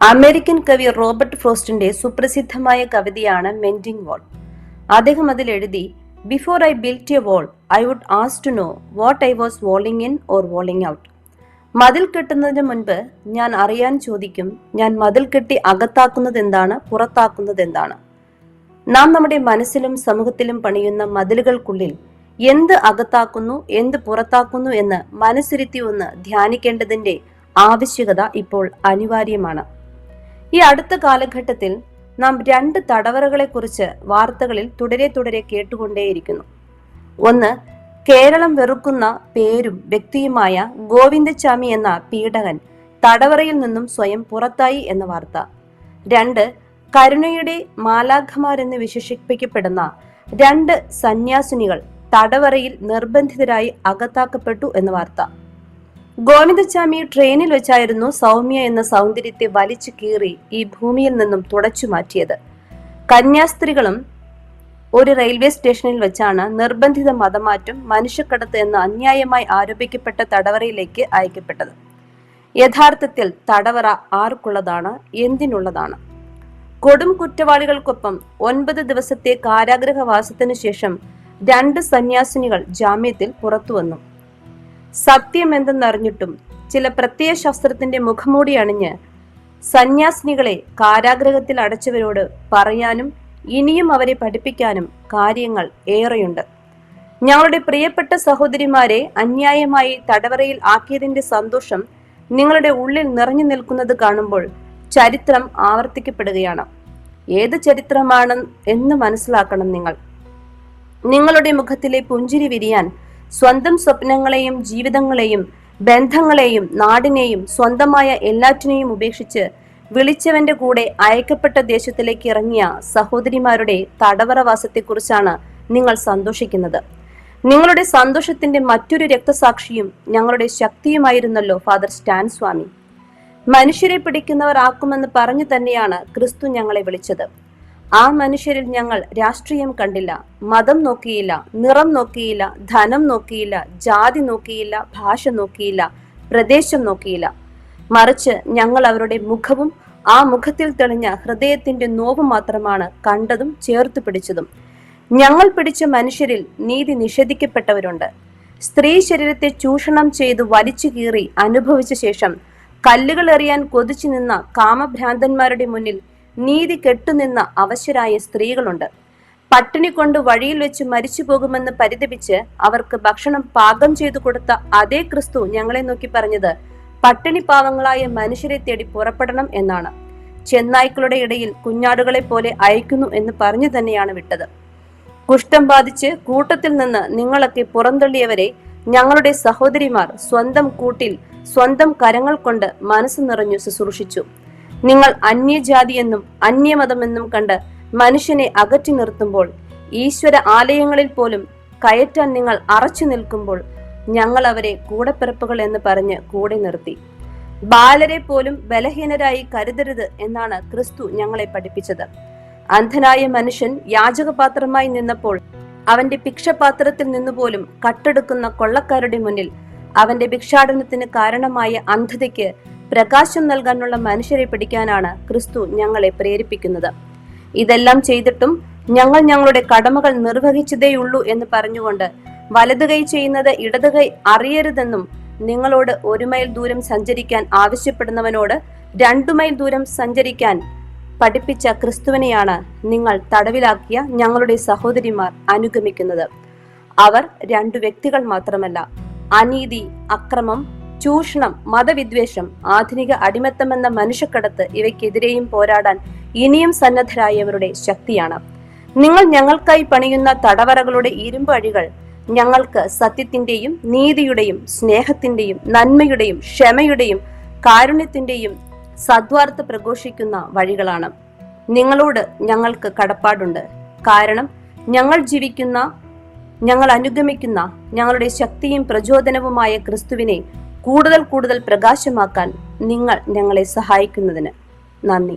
American കവി Robert ഫ്രോസ്റ്റിന്റെ സുപ്രസിദ്ധമായ കവിതയാണ് mending വാൾ അദ്ദേഹം അതിൽ എഴുതി before I built a wall I would ask to know what I was walling in or walling out മതിൽ കെട്ടുന്നതിന് മുൻപ് ഞാൻ അറിയാൻ ചോദിക്കും ഞാൻ മതിൽ കെട്ടി അകത്താക്കുന്നത് എന്താണ് പുറത്താക്കുന്നത് എന്താണ് നാം നമ്മുടെ മനസ്സിലും സമൂഹത്തിലും പണിയുന്ന മതിലുകൾക്കുള്ളിൽ എന്ത് അകത്താക്കുന്നു എന്ത് പുറത്താക്കുന്നു എന്ന് മനസ്സിരുത്തി ഒന്ന് ധ്യാനിക്കേണ്ടതിന്റെ ആവശ്യകത ഇപ്പോൾ അനിവാര്യമാണ്. ഈ അടുത്ത കാലഘട്ടത്തിൽ നാം രണ്ട് തടവറകളെക്കുറിച്ച് വാർത്തകളിൽ തുടരെ തുടരെ കേട്ടുകൊണ്ടേയിരിക്കുന്നു. ഒന്ന് കേരളം വെറുക്കുന്ന പേരും വ്യക്തിയുമായ ഗോവിന്ദച്ചാമി എന്ന പീഡകൻ തടവറയിൽ നിന്നും സ്വയം പുറത്തായി എന്ന വാർത്ത. രണ്ട് കരുണയുടെ മാലാഖമാരെന്ന് വിശേഷിപ്പിക്കപ്പെടുന്ന രണ്ട് സന്യാസിനികൾ തടവറയിൽ നിർബന്ധിതരായി അകത്താക്കപ്പെട്ടു എന്ന വാർത്ത. ഗോവിന്ദച്ചാമി ട്രെയിനിൽ വെച്ചായിരുന്നു സൗമ്യ എന്ന സൗന്ദര്യത്തെ വലിച്ചു കീറി ഈ ഭൂമിയിൽ നിന്നും തുടച്ചു മാറ്റിയത്. കന്യാസ്ത്രീകളും ഒരു റെയിൽവേ സ്റ്റേഷനിൽ വെച്ചാണ് നിർബന്ധിത മതമാറ്റം മനുഷ്യക്കടത്ത് എന്ന് അന്യായമായി ആരോപിക്കപ്പെട്ട തടവറയിലേക്ക് അയക്കപ്പെട്ടത്. യഥാർത്ഥത്തിൽ തടവറ ആർക്കുള്ളതാണ്? എന്തിനുള്ളതാണ്? കൊടും കുറ്റവാളികൾക്കൊപ്പം ഒൻപത് ദിവസത്തെ കാരാഗ്രഹവാസത്തിനു ശേഷം രണ്ട് സന്യാസിനികൾ ജാമ്യത്തിൽ പുറത്തു സത്യം എന്തെന്നറിഞ്ഞിട്ടും ചില പ്രത്യയ ശാസ്ത്രത്തിന്റെ മുഖംമൂടി അണിഞ്ഞ് സന്യാസിനികളെ കാരാഗ്രഹത്തിൽ അടച്ചവരോട് പറയാനും ഇനിയും അവരെ പഠിപ്പിക്കാനും കാര്യങ്ങൾ ഏറെയുണ്ട്. ഞങ്ങളുടെ പ്രിയപ്പെട്ട സഹോദരിമാരെ അന്യായമായി തടവറയിൽ ആക്കിയതിന്റെ സന്തോഷം നിങ്ങളുടെ ഉള്ളിൽ നിറഞ്ഞു നിൽക്കുന്നത് കാണുമ്പോൾ ചരിത്രം ആവർത്തിക്കപ്പെടുകയാണ്. ഏത് ചരിത്രമാണ് എന്ന് മനസ്സിലാക്കണം നിങ്ങൾ. നിങ്ങളുടെ മുഖത്തിലെ പുഞ്ചിരി വിരിയാൻ സ്വന്തം സ്വപ്നങ്ങളെയും ജീവിതങ്ങളെയും ബന്ധങ്ങളെയും നാടിനെയും സ്വന്തമായ എല്ലാറ്റിനെയും ഉപേക്ഷിച്ച് വിളിച്ചവന്റെ കൂടെ അയക്കപ്പെട്ട ദേശത്തിലേക്ക് ഇറങ്ങിയ സഹോദരിമാരുടെ തടവറവാസത്തെക്കുറിച്ചാണ് നിങ്ങൾ സന്തോഷിക്കുന്നത്. നിങ്ങളുടെ സന്തോഷത്തിന്റെ മറ്റൊരു രക്തസാക്ഷിയും ഞങ്ങളുടെ ശക്തിയുമായിരുന്നല്ലോ ഫാദർ സ്റ്റാൻ സ്വാമി മനുഷ്യരെ പിടിക്കുന്നവർ ആക്കുമെന്ന് പറഞ്ഞു തന്നെയാണ് ക്രിസ്തു ഞങ്ങളെ വിളിച്ചത്. ആ മനുഷ്യരിൽ ഞങ്ങൾ രാഷ്ട്രീയം കണ്ടില്ല മതം നോക്കിയില്ല നിറം നോക്കിയില്ല ധനം നോക്കിയില്ല ജാതി നോക്കിയില്ല ഭാഷ നോക്കിയില്ല പ്രദേശം നോക്കിയില്ല. മറിച്ച് ഞങ്ങൾ അവരുടെ മുഖവും ആ മുഖത്തിൽ തെളിഞ്ഞ ഹൃദയത്തിന്റെ നോവ് മാത്രമാണ് കണ്ടതും ചേർത്ത് പിടിച്ചതും. ഞങ്ങൾ പിടിച്ച മനുഷ്യരിൽ നീതി നിഷേധിക്കപ്പെട്ടവരുണ്ട്. സ്ത്രീ ശരീരത്തെ ചൂഷണം ചെയ്തു വലിച്ചു കീറി അനുഭവിച്ച ശേഷം കല്ലുകൾ എറിയാൻ കൊതിച്ചു നിന്ന കാമഭ്രാന്തന്മാരുടെ മുന്നിൽ നീതി കെട്ടുനിന്ന അവശരായ സ്ത്രീകളുണ്ട്. പട്ടിണി കൊണ്ട് വഴിയിൽ വെച്ച് മരിച്ചു പോകുമെന്ന് പരിതപിച്ച് അവർക്ക് ഭക്ഷണം പാകം ചെയ്തു കൊടുത്ത അതേ ക്രിസ്തു ഞങ്ങളെ നോക്കി പറഞ്ഞത് പട്ടിണി പാവങ്ങളായ മനുഷ്യരെ തേടി പുറപ്പെടണം എന്നാണ്. ചെന്നായ്ക്കളുടെ ഇടയിൽ കുഞ്ഞാടുകളെ പോലെ അയക്കുന്നു എന്ന് പറഞ്ഞു തന്നെയാണ് വിട്ടത്. കുഷ്ഠം ബാധിച്ച് കൂട്ടത്തിൽ നിന്ന് നിങ്ങളൊക്കെ പുറന്തള്ളിയവരെ ഞങ്ങളുടെ സഹോദരിമാർ സ്വന്തം കൂട്ടിൽ സ്വന്തം കരങ്ങൾ കൊണ്ട് മനസ്സ് നിറഞ്ഞു ശുശ്രൂഷിച്ചു. നിങ്ങൾ അന്യജാതിയെന്നും അന്യമതമെന്നും കണ്ട് മനുഷ്യനെ അകറ്റി നിർത്തുമ്പോൾ ഈശ്വര ആലയങ്ങളിൽ പോലും കയറ്റാൻ നിങ്ങൾ അറച്ചു നിൽക്കുമ്പോൾ ഞങ്ങൾ അവരെ കൂടപ്പിറപ്പുകൾ എന്ന് പറഞ്ഞ് കൂടെ നിർത്തി. ബാലരെ പോലും ബലഹീനരായി കരുതരുത് എന്നാണ് ക്രിസ്തു ഞങ്ങളെ പഠിപ്പിച്ചത്. അന്ധനായ മനുഷ്യൻ യാചകപാത്രമായി നിന്നപ്പോൾ അവന്റെ ഭിക്ഷപാത്രത്തിൽ നിന്നുപോലും കട്ടെടുക്കുന്ന കൊള്ളക്കാരുടെ മുന്നിൽ അവന്റെ ഭിക്ഷാടനത്തിന് കാരണമായ അന്ധതയ്ക്ക് പ്രകാശം നൽകാനുള്ള മനുഷ്യരെ പിടിക്കാനാണ് ക്രിസ്തു ഞങ്ങളെ പ്രേരിപ്പിക്കുന്നത്. ഇതെല്ലാം ചെയ്തിട്ടും ഞങ്ങൾ ഞങ്ങളുടെ കടമകൾ നിർവഹിച്ചതേയുള്ളൂ എന്ന് പറഞ്ഞുകൊണ്ട് വലതു കൈ ചെയ്യുന്നത് ഇടത് കൈ അറിയരുതെന്നും നിങ്ങളോട് ഒരു മൈൽ ദൂരം സഞ്ചരിക്കാൻ ആവശ്യപ്പെടുന്നവനോട് രണ്ടു മൈൽ ദൂരം സഞ്ചരിക്കാൻ പഠിപ്പിച്ച ക്രിസ്തുവിനെയാണ് നിങ്ങൾ തടവിലാക്കിയ ഞങ്ങളുടെ സഹോദരിമാർ അനുഗമിക്കുന്നത്. അവർ രണ്ടു വ്യക്തികൾ മാത്രമല്ല അനീതി അക്രമം ചൂഷണം മതവിദ്വേഷം ആധുനിക അടിമത്തം എന്ന മനുഷ്യക്കടത്ത് ഇവയ്ക്കെതിരെയും പോരാടാൻ ഇനിയും സന്നദ്ധരായവരുടെ ശക്തിയാണ്. നിങ്ങൾ ഞങ്ങൾക്കായി പണിയുന്ന തടവറകളുടെ ഇരുമ്പ് അഴികൾ ഞങ്ങൾക്ക് സത്യത്തിന്റെയും നീതിയുടെയും സ്നേഹത്തിന്റെയും നന്മയുടെയും ക്ഷമയുടെയും കാരുണ്യത്തിന്റെയും സദ്വാർത്ത പ്രഘോഷിക്കുന്ന വഴികളാണ്. നിങ്ങളോട് ഞങ്ങൾക്ക് കടപ്പാടുണ്ട്. കാരണം ഞങ്ങൾ ജീവിക്കുന്ന ഞങ്ങൾ അനുഗമിക്കുന്ന ഞങ്ങളുടെ ശക്തിയും പ്രചോദനവുമായ ക്രിസ്തുവിനെ കൂടുതൽ കൂടുതൽ പ്രകാശമാക്കാൻ നിങ്ങൾ ഞങ്ങളെ സഹായിക്കുന്നതിന് നന്ദി.